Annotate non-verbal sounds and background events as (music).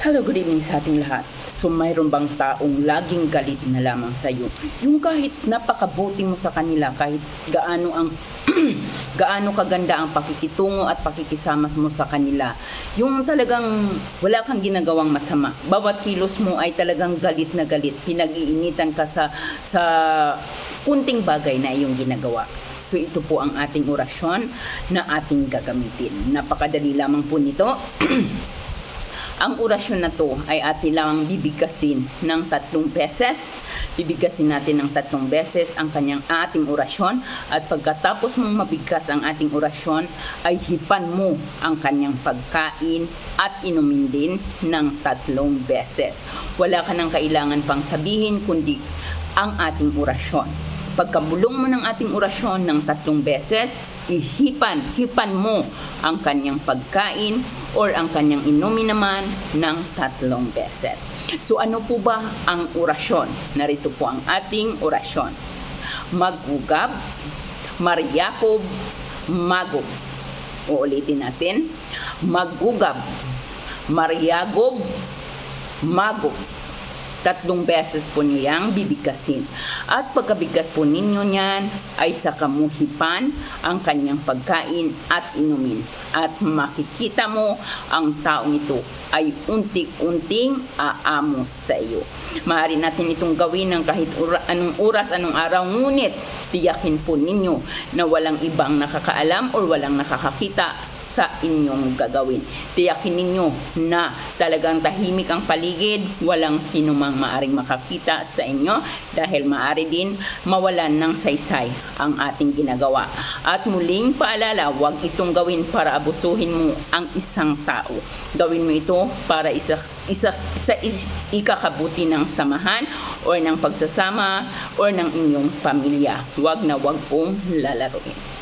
Hello, good evening sa ating lahat. So, mayroon bang taong laging galit na lamang sa iyo? Yung kahit napakabuti mo sa kanila, kahit gaano ang (clears throat) gaano kaganda ang pakikitungo at pakikisama mo sa kanila. Yung talagang wala kang ginagawang masama. Bawat kilos mo ay talagang galit na galit. Pinag-iinitan ka sa sa kunting bagay na iyong ginagawa. So ito po ang ating orasyon na ating gagamitin. Napakadali lamang po nito. (clears throat) Ang orasyon na to ay atin lamang bibigkasin ng tatlong beses. Bibigkasin natin ng tatlong beses ang kanyang ating orasyon at pagkatapos mong mabigkas ang ating orasyon ay hipan mo ang kanyang pagkain at inumin din ng tatlong beses. Wala ka nang kailangan pang sabihin kundi ang ating orasyon. Pagkabulong mo ng ating orasyon ng tatlong beses, ihipan, hipan mo ang kanyang pagkain or ang kanyang inumin naman ng tatlong beses. So ano po ba ang orasyon? Narito po ang ating orasyon. Magugab, Mariakob, Magob. Uulitin natin. Magugab, Mariagob, Magob. Tatlong beses po niyo yang bibigkasin. At pagkabigkas po ninyo niyan ay sa kamuhipan ang kanyang pagkain at inumin. At makikita mo ang taong ito ay unti-unting aamos sa iyo. Maaari natin itong gawin ng kahit ura, anong oras, anong araw, ngunit tiyakin po ninyo na walang ibang nakakaalam or walang nakakakita sa inyong gagawin. Tiyakin ninyo na talagang tahimik ang paligid, walang sino mang maaring makakita sa inyo dahil maari din mawalan ng saysay ang ating ginagawa. At muling paalala, huwag itong gawin para abusuhin mo ang isang tao. Gawin mo ito para isa, isa, sa is, ikakabuti ng samahan or ng pagsasama or ng inyong pamilya. Huwag na huwag pong lalaroin.